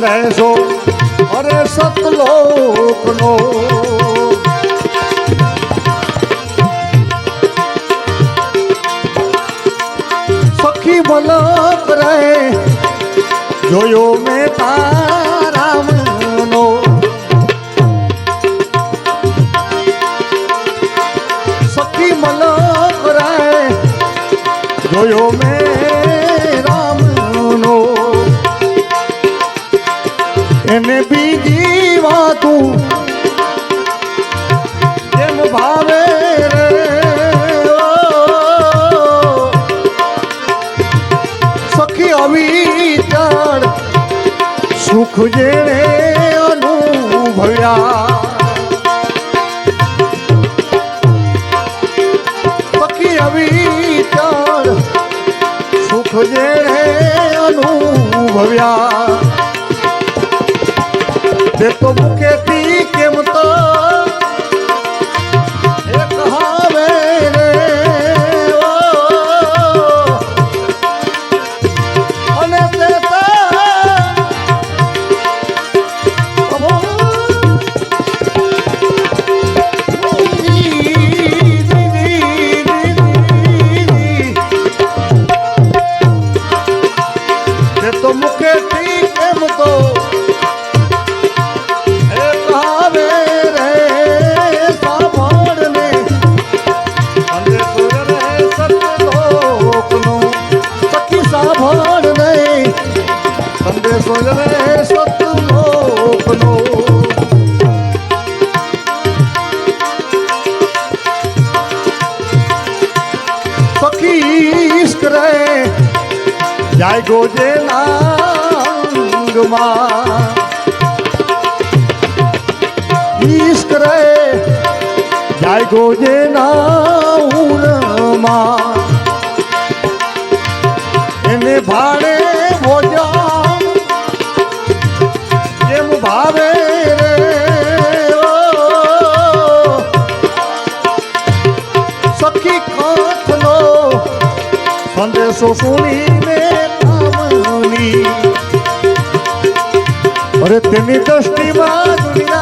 સંદેશો અરે સતલોકનો. સખી મલક રે જોયો મેં તારામનો સુખ જેણે અનુભવ્યા સખી અવિચળ સુખ જેણે અનુભવ્યા તે તો મુખેથી તે મુખેથી કેમ તો એ કહાવે જાય જે નાઉરમાં એને ભાડે ભોજા જેમ ભાવે. સખી કાંઠનો સંદેશો સુણીને કામની અરે તેની દ્રષ્ટિમાં દુનિયા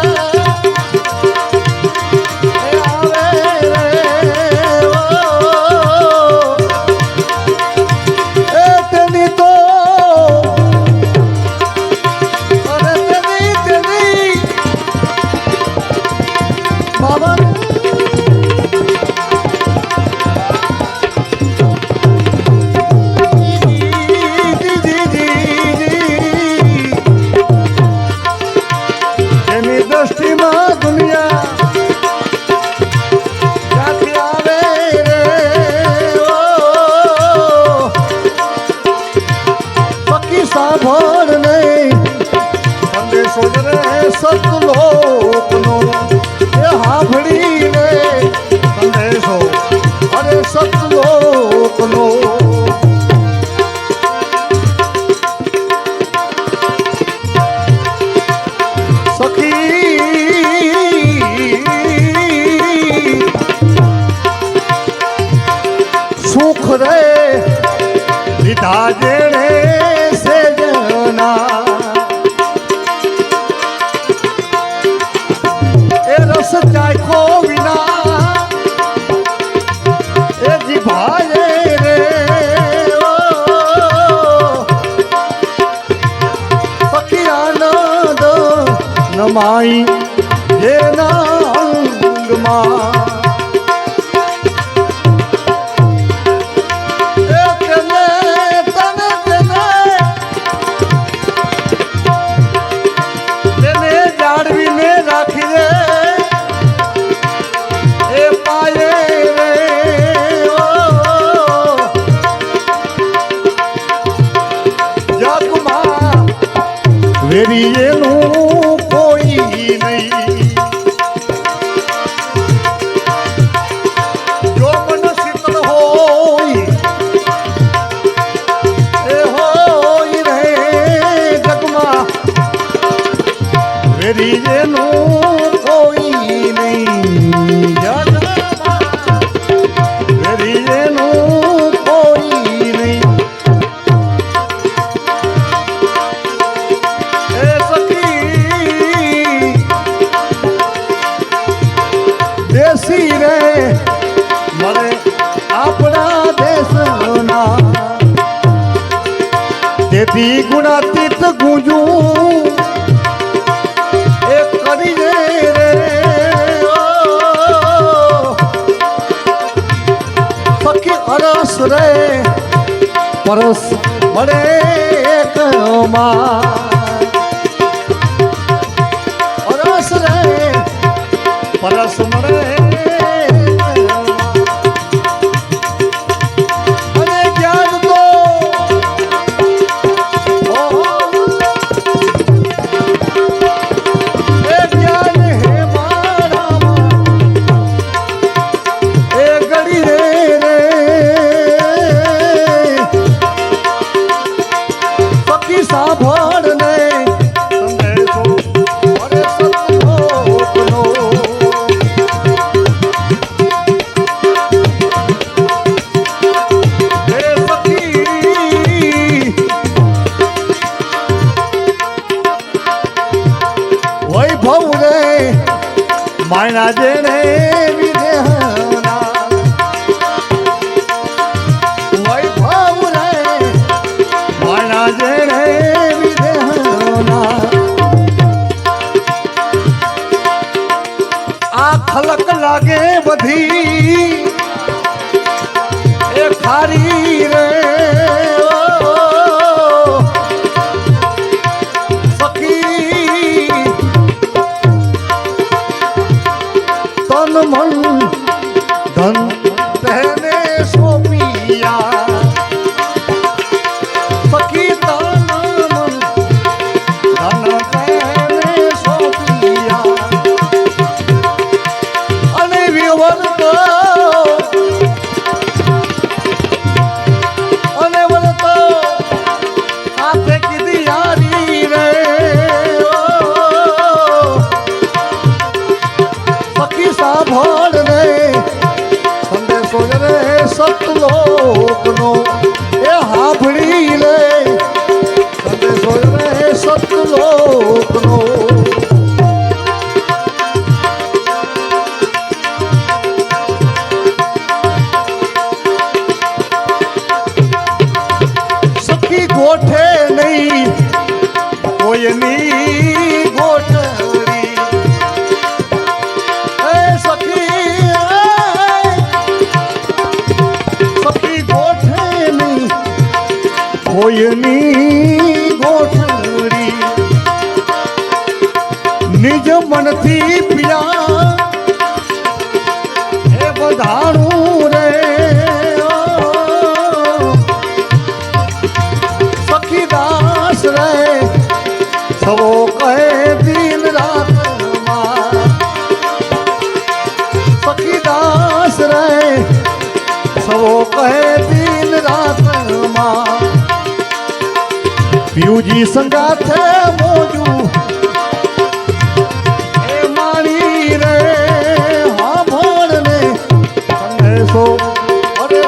સુખ રે. લીધા જેણે સેજના એ રસ ચાખો વિના. એ જીભાએ રે. આનંદ નમાઈ. જેના અંગમાં. તેથી ગુણાતીત ગુંજું. એ કરીએ રે સખી અરસ રે, પરસ મળે એક અરસ રે, પરસ મળે સંદેશો રે સતલોકનો. એ હાફડી લે. ગોઠે નહીં. કોઈની ગોઠરી એ સખી સખી ગોઠે નહીં. કોઈની ગોઠરી નિજ મનથી પિયા પીયુજી સંગાથે મોજું. એ મારી રે હા ભણને. સંદેશો અરે